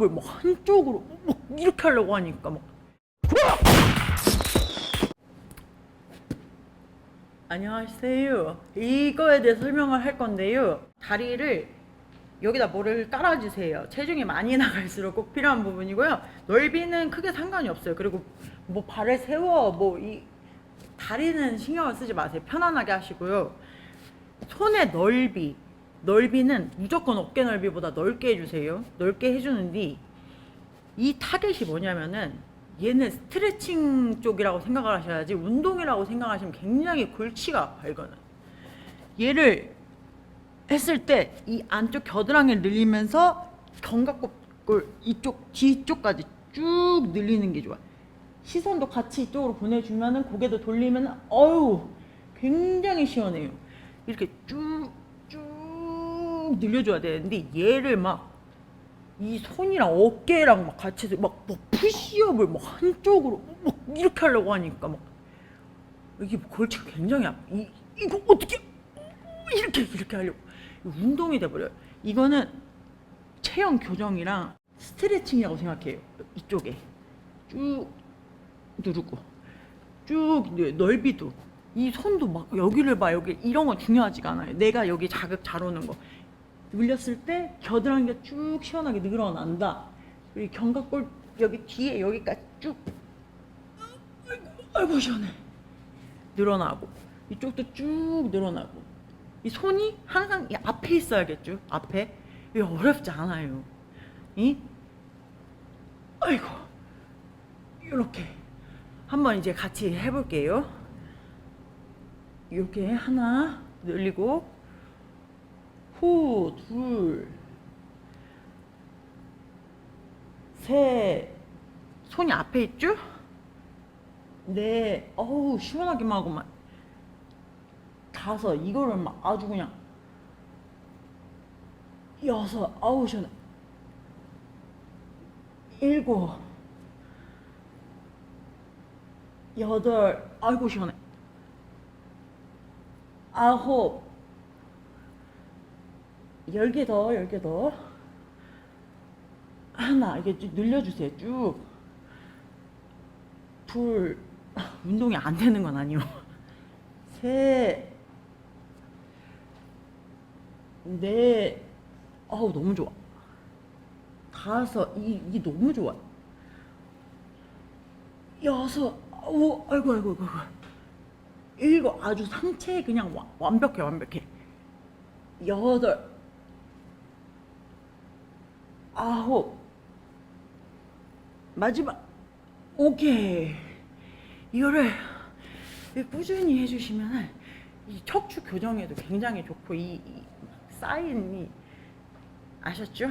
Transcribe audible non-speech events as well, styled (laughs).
푸시업을 막 한쪽으로 막 이렇게 하려고 하니까 막 안녕하세요. 이거에 대해 설명을 할 건데요. 다리를 여기다 뭐를 깔아주세요. 체중이 많이 (laughs) 나갈수록 꼭 필요한 부분이고요. 넓이는 크게 상관이 없어요. 그리고 뭐 발을 세워 뭐 이 다리는 신경을 쓰지 마세요. 편안하게 하시고요. 손의 넓이, 넓이는 무조건 어깨 넓이보다 넓게 해주세요. 넓게 해주는데 이 타겟이 뭐냐면은 얘는 스트레칭 쪽이라고 생각을 하셔야지 운동이라고 생각하시면 굉장히 골치가. 이거는 얘를 했을 때 이 안쪽 겨드랑이를 늘리면서 견갑골 이쪽 뒤쪽까지 쭉 늘리는 게 좋아. 시선도 같이 이쪽으로 보내주면은 고개도 돌리면 어유 굉장히 시원해요. 이렇게 쭉 쭉 늘려줘야 되는데 얘를 막 이 손이랑 어깨랑 막 같이 해서 막, 막 푸시업을 막 한쪽으로 막 이렇게 하려고 하니까 막 이게 골치가 굉장히 아파. 이, 이거 어떻게 이렇게 이렇게 하려고 운동이 돼버려요. 이거는 체형 교정이랑 스트레칭이라고 생각해요. 이쪽에 쭉 누르고 쭉 네, 넓이도 이 손도 막 여기를 봐 여기 이런 건 중요하지가 않아요. 내가 여기 자극 잘 오는 거 늘렸을 때 겨드랑이가 쭉 시원하게 늘어난다. 그리고 견갑골 여기 뒤에 여기까지 쭉 아이고, 아이고 시원해 늘어나고 이쪽도 쭉 늘어나고 이 손이 항상 이 앞에 있어야겠죠. 앞에 이게 어렵지 않아요. 이 아이고 이렇게 한번 이제 같이 해볼게요. 이렇게 하나 늘리고 후, 둘, 셋, 손이 앞에 있죠? 네, 어우, 시원하기만 하고만. 다섯, 이거를 막 아주 그냥. 여섯, 아우, 시원해. 일곱, 여덟, 아이고, 시원해. 아홉, 열개 더, 열개 더. 하나, 이게 쭉 늘려주세요, 쭉. 둘, 아, (laughs) 운동이 안 되는 건 아니요. 셋, 넷, 어우, 너무 좋아. 다섯, 이, 이게 너무 좋아. 여섯, 오, 아이고, 아이고. 아이고. 일곱, 아주 상체 그냥 와- 완벽해, 완벽해. 여덟, 아홉 마지막 오케이 이거를 꾸준히 해주시면 이 척추 교정에도 굉장히 좋고 이, 이 사인이 아셨죠?